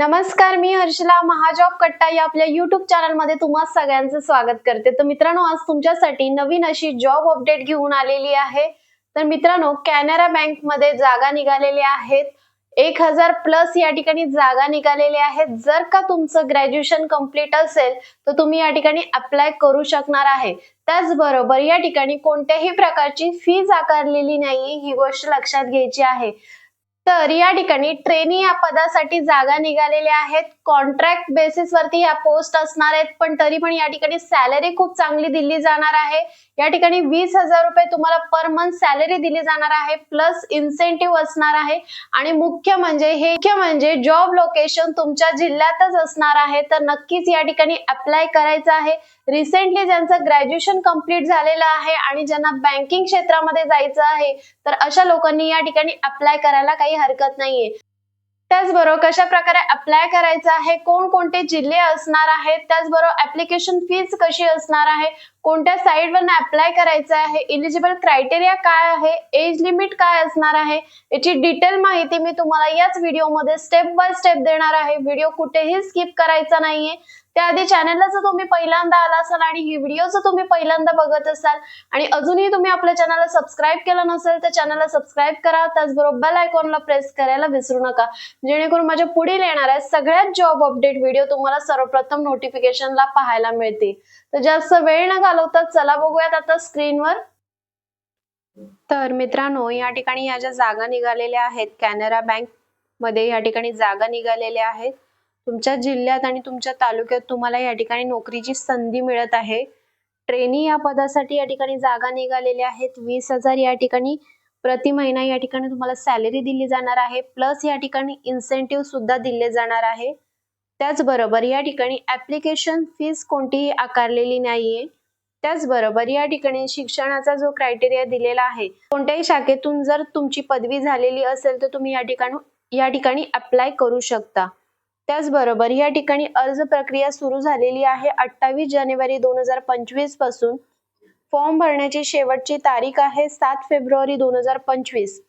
नमस्कार मी हर्षला महाजॉब कट्टा या आपल्या युट्यूब चॅनलमध्ये तुम्हा सगळ्यांचं स्वागत करते. तर मित्रांनो आज तुमच्यासाठी नवीन अशी जॉब अपडेट घेऊन आलेली आहे. तर मित्रांनो कॅनरा बँकमध्ये जागा निघालेल्या आहेत. एक हजार प्लस या ठिकाणी जागा निघालेल्या आहेत. जर का तुमचं ग्रॅज्युएशन कंप्लीट असेल तर तुम्ही या ठिकाणी अप्लाय करू शकणार आहे. त्याचबरोबर या ठिकाणी कोणत्याही प्रकारची फीज आकारलेली नाही ही गोष्ट लक्षात घ्यायची आहे. तर या ठिकाणी ट्रेनी या पदासाठी जागा निघालेल्या आहेत. कॉन्ट्रॅक्ट बेसिस वरती या पोस्ट असणार आहेत. पण तरी पण या ठिकाणी सॅलरी खूप चांगली दिली जाणार आहे. या ठिकाणी वीस हजार रुपये तुम्हाला पर मंथ सॅलरी दिली जाणार आहे. प्लस इन्सेंटिव्ह असणार आहे. आणि मुख्य म्हणजे हे मुख्य म्हणजे जॉब लोकेशन तुमच्या जिल्ह्यातच असणार आहे. तर नक्कीच या ठिकाणी अप्लाय करायचं आहे. रिसेंटली ज्यांचं ग्रॅज्युएशन कंप्लीट झालेलं आहे आणि ज्यांना बँकिंग क्षेत्रामध्ये जायचं आहे तर अशा लोकांनी या ठिकाणी अप्लाय करायला काही हरकत नाहीये. त्याचबरोबर कशा प्रकारे अप्लाय करायचं आहे कोणकोणते जिल्हे असणार आहेत त्याचबरोबर ऍप्लिकेशन फीज कशी असणार आहे कोणत्या साईटवरनं अप्लाय करायचं आहे? इलिजिबल क्रायटेरिया काय आहे? एज लिमिट काय असणार आहे? याची डिटेल माहिती मी तुम्हाला याच व्हिडिओमध्ये स्टेप बाय स्टेप देणार आहे. व्हिडिओ कुठेही स्किप करायचा नाहीये. त्याआधी चॅनलला जर तुम्ही पहिल्यांदा आला असाल आणि ही व्हिडिओ जर तुम्ही पहिल्यांदा बघत असाल आणि अजूनही तुम्ही आपल्या चॅनलला सबस्क्राईब केलं नसेल तर चॅनलला सबस्क्राईब करा. त्याचबरोबर बेल आयकॉनला प्रेस करायला विसरू नका. जेणेकरून माझ्या पुढील येणाऱ्या सगळ्यात जॉब अपडेट व्हिडिओ तुम्हाला सर्वप्रथम नोटिफिकेशनला पाहायला मिळतील. तर जास्त वेळ नका न घालवता चला बघूयात आता स्क्रीनवर. तर मित्रांनो या ठिकाणी या ज्या जागा निघालेल्या आहेत कॅनरा बँकमध्ये या ठिकाणी जागा निघालेल्या आहेत. तुमच्या जिल्ह्यात आणि तुमच्या तालुक्यात तुम्हाला या ठिकाणी नोकरीची संधी मिळत आहे. ट्रेनी या पदासाठी या ठिकाणी जागा निघालेल्या आहेत. वीस हजार या ठिकाणी प्रति महिना या ठिकाणी तुम्हाला सॅलरी दिली जाणार आहे. प्लस या ठिकाणी इन्सेंटिव्ह सुद्धा दिले जाणार आहे. त्याचबरोबर या ठिकाणी ऍप्लिकेशन फीस कोणतीही आकारलेली नाहीये. त्याचबरोबर या ठिकाणी शिक्षणाचा जो क्रायटेरिया दिलेला आहे कोणत्याही शाखेतून जर तुमची पदवी झालेली असेल तर तुम्ही या ठिकाणी या ठिकाणी अप्लाय करू शकता. त्याचबरोबर या ठिकाणी अर्ज प्रक्रिया सुरू झालेली आहे अठ्ठावीस जानेवारी दोन हजार पंचवीसपासून. फॉर्म भरण्याची शेवटची तारीख आहे सात फेब्रुवारी दोन हजार पंचवीस.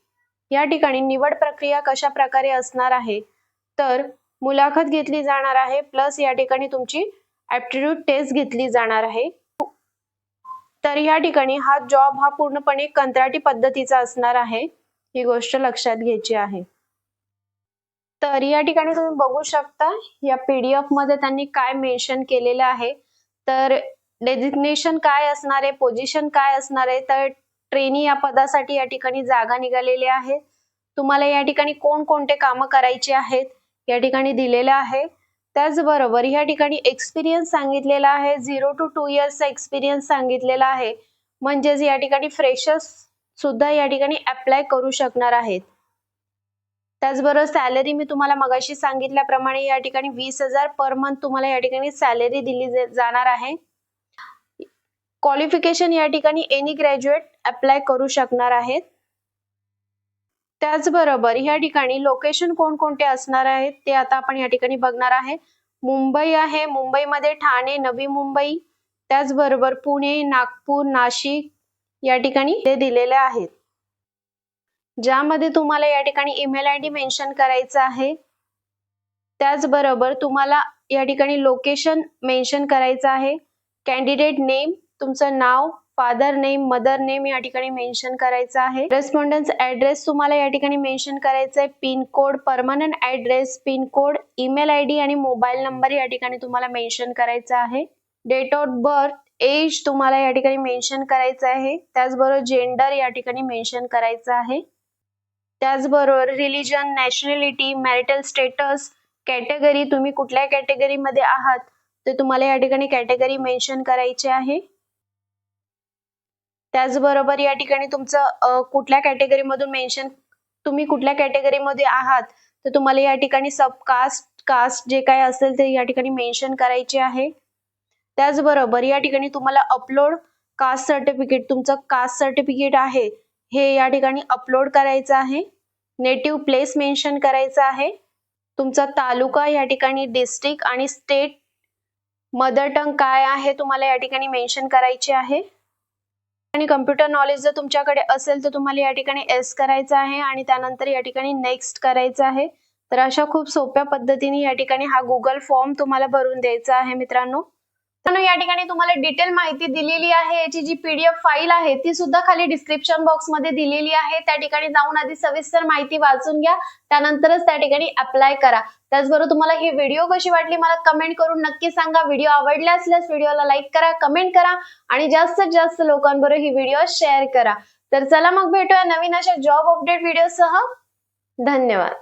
या ठिकाणी निवड प्रक्रिया कशा प्रकारे असणार आहे? तर मुलाखत घेतली जाणार आहे प्लस या ठिकाणी तुमची ॲप्टिट्यूड टेस्ट घेतली जाणार आहे. तर या ठिकाणी हा जॉब हा पूर्णपणे कंत्राटी पद्धतीचा असणार आहे. ही गोष्ट लक्षात घ्यायची आहे. तर या ठिकाणी तुम्ही बघू शकता या पीडीएफमध्ये त्यांनी काय मेन्शन केलेलं आहे. तर डेजिग्नेशन काय असणार आहे पोझिशन काय असणार आहे तर ट्रेनी या पदासाठी या ठिकाणी जागा निघालेली आहे. तुम्हाला या ठिकाणी कोणकोणते कामं करायची आहेत या ठिकाणी दिलेलं आहे. त्याचबरोबर या ठिकाणी एक्सपिरियन्स सांगितलेला आहे. झिरो टू टू इयर्सचा एक्सपिरियन्स सांगितलेला आहे. म्हणजेच या ठिकाणी फ्रेशर्स सुद्धा या ठिकाणी अप्लाय करू शकणार आहेत. त्याचबरोबर सॅलरी मी तुम्हाला मगाशी सांगितल्याप्रमाणे या ठिकाणी वीस हजार पर मंथ तुम्हाला या ठिकाणी सॅलरी दिली जाणार आहे. क्वालिफिकेशन या ठिकाणी एनी ग्रॅज्युएट अप्लाय करू शकणार आहेत. त्याचबरोबर या ठिकाणी लोकेशन कोणकोणते असणार आहेत ते आता आपण या ठिकाणी बघणार आहे. मुंबई आहे मुंबईमध्ये ठाणे नवी मुंबई त्याचबरोबर पुणे नागपूर नाशिक या ठिकाणी ते दिलेले आहेत. ज्यामध्ये तुम्हाला या ठिकाणी ईमेल आय डी मेन्शन करायचं आहे. त्याचबरोबर तुम्हाला या ठिकाणी लोकेशन मेन्शन करायचं आहे. कॅन्डिडेट नेम तुमचं नाव फादर नेम मदर नेम या ठिकाणी मेन्शन करायचं आहे. रेस्पॉन्डन्स ऍड्रेस तुम्हाला या ठिकाणी मेन्शन करायचं आहे pin code permanent address pin code email I D आणि मोबाईल नंबर या ठिकाणी तुम्हाला मेन्शन करायचा आहे. डेट ऑफ बर्थ एज तुम्हाला या ठिकाणी मेन्शन करायचं आहे. त्याचबरोबर जेंडर या ठिकाणी मेन्शन करायचं आहे. त्याचबरोबर religion nationality marital status category तुम्ही कुठल्या कॅटेगरीमध्ये आहात ते तुम्हाला या ठिकाणी कॅटेगरी मेन्शन करायची आहे. त्याचबरोबर या ठिकाणी तुमचं कुठल्या कॅटेगरीमधून मेन्शन तुम्ही कुठल्या कॅटेगरीमध्ये आहात तर तुम्हाला या ठिकाणी सबकास्ट कास्ट कास्ट जे काय असेल ते या ठिकाणी मेन्शन करायचे आहे. त्याचबरोबर या ठिकाणी तुम्हाला अपलोड कास्ट सर्टिफिकेट तुमचं कास्ट सर्टिफिकेट आहे हे या ठिकाणी अपलोड करायचं आहे. नेटिव्ह प्लेस मेन्शन करायचं आहे. तुमचा तालुका या ठिकाणी डिस्ट्रिक्ट आणि स्टेट मदर टंग काय आहे तुम्हाला या ठिकाणी मेन्शन करायचे आहे. आणि कम्प्युटर नॉलेज जर तुमच्याकडे असेल तर तुम्हाला या ठिकाणी एस करायचं आहे आणि त्यानंतर या ठिकाणी नेक्स्ट करायचं आहे. तर अशा खूप सोप्या पद्धतीने या ठिकाणी हा गुगल फॉर्म तुम्हाला भरून द्यायचा आहे मित्रांनो. मित्रांनो या ठिकाणी तुम्हाला डिटेल माहिती दिलेली आहे. याची जी पीडीएफ फाईल आहे ती सुद्धा खाली डिस्क्रिप्शन बॉक्समध्ये दिलेली आहे. त्या ठिकाणी जाऊन आधी सविस्तर माहिती वाचून घ्या. त्यानंतरच त्या ठिकाणी अप्लाय करा. त्याचबरोबर तुम्हाला ही व्हिडिओ कशी वाटली मला कमेंट करून नक्की सांगा. व्हिडिओ आवडला असल्यास व्हिडिओला लाईक करा कमेंट करा आणि जास्तीत जास्त लोकांबरोबर ही व्हिडिओ शेअर करा. तर चला मग भेटूया नवीन अशा जॉब अपडेट व्हिडिओ सह. धन्यवाद.